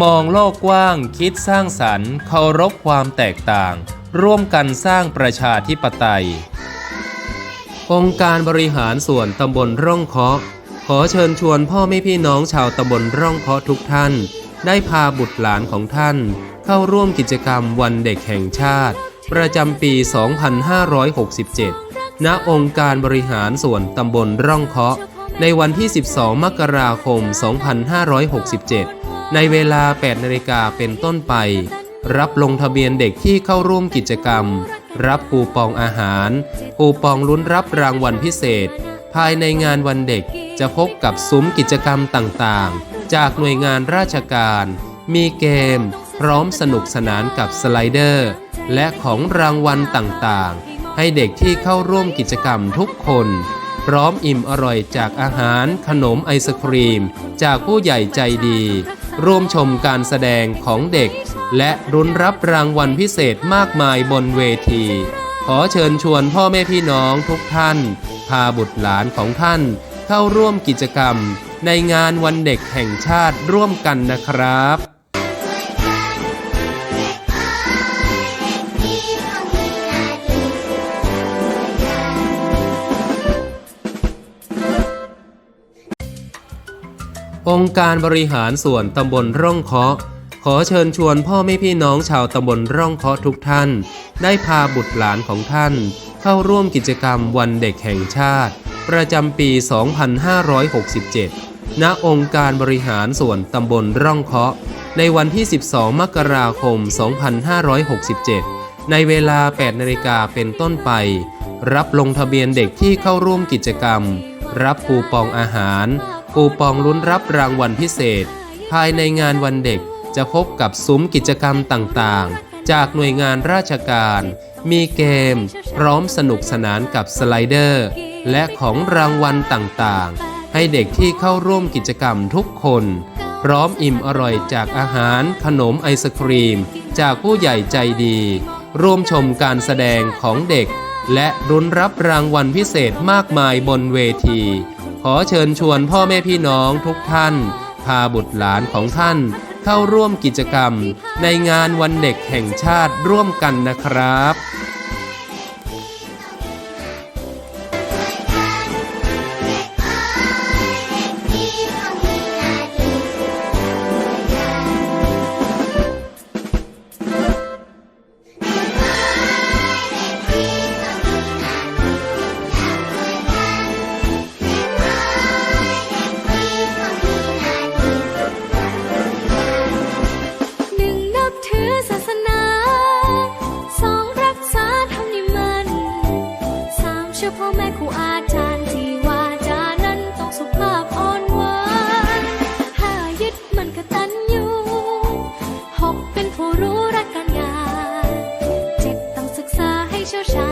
มองโลกกว้างคิดสร้างสรรค์เคารพความแตกต่าง ร่วมกันสร้างประชาธิปไตย องค์การบริหารส่วนตำบลร่องเคาะ ขอเชิญชวนพ่อแม่พี่น้องชาวตำบลร่องเคาะทุกท่าน ได้พาบุตรหลานของท่าน เข้าร่วมกิจกรรมวันเด็กแห่งชาติ ประจำปี 2567 ณ องค์การบริหารส่วนตำบลร่องเคาะ ในวันที่ 12 มกราคม 2567 ในเวลา 8 นาฬิกาเป็นต้นไป รับลงทะเบียนเด็กที่เข้าร่วมกิจกรรม รับคูปองอาหาร คูปองลุ้นรับรางวัลพิเศษ ภายในงานวันเด็กจะพบกับซุ้มกิจกรรมต่างๆ จากหน่วยงานราชการ มีเกม พร้อมสนุกสนานกับสไลเดอร์ และของรางวัลต่างๆ ให้เด็กที่เข้าร่วมกิจกรรมทุกคนพร้อมอิ่มอร่อยจากอาหารขนมไอศครีม จากผู้ใหญ่ใจดี ร่วมชมการแสดงของเด็ก และรุนรับรางวัลพิเศษมากมายบนเวที ขอเชิญชวนพ่อแม่พี่น้องทุกท่าน พาบุตรหลานของท่าน เข้าร่วมกิจกรรม ในงานวันเด็กแห่งชาติร่วมกันนะครับ องค์การบริหารส่วนตำบลร่องเคาะ ขอเชิญชวนพ่อแม่พี่น้องชาวตำบลร่องเคาะทุกท่าน ได้พาบุตรหลานของท่าน เข้าร่วมกิจกรรมวันเด็กแห่งชาติ ประจำปี 2567 ณ องค์การบริหารส่วนตำบลร่องเคาะ ในวันที่ 12 มกราคม 2567 ในเวลา 8 นาฬิกาเป็นต้นไป รับลงทะเบียนเด็กที่เข้าร่วมกิจกรรม รับคูปองอาหาร คูปองลุ้นรับรางวัลพิเศษ ภายในงานวันเด็กจะพบกับซุ้มกิจกรรมต่างๆ จากหน่วยงานราชการ มีเกม พร้อมสนุกสนานกับสไลเดอร์ และของรางวัลต่างๆ ให้เด็กที่เข้าร่วมกิจกรรมทุกคน พร้อมอิ่มอร่อยจากอาหาร ขนมไอศครีม จากผู้ใหญ่ใจดี ร่วมชมการแสดงของเด็ก และรุนรับรางวัลพิเศษมากมายบนเวที ขอเชิญชวนพ่อแม่พี่น้องทุกท่าน พาบุตรหลานของท่าน เข้าร่วมกิจกรรม ในงานวันเด็กแห่งชาติร่วมกันนะครับ ชื่อพ่อแม่ครูอาจารย์ที่ว่าจานั้นต้องสุภาพอ่อนหวานห้ายึดมันกระตัญยูหกเป็นผู้รู้รักการงานเจ็ดต้องศึกษาให้เชี่ยวชาญ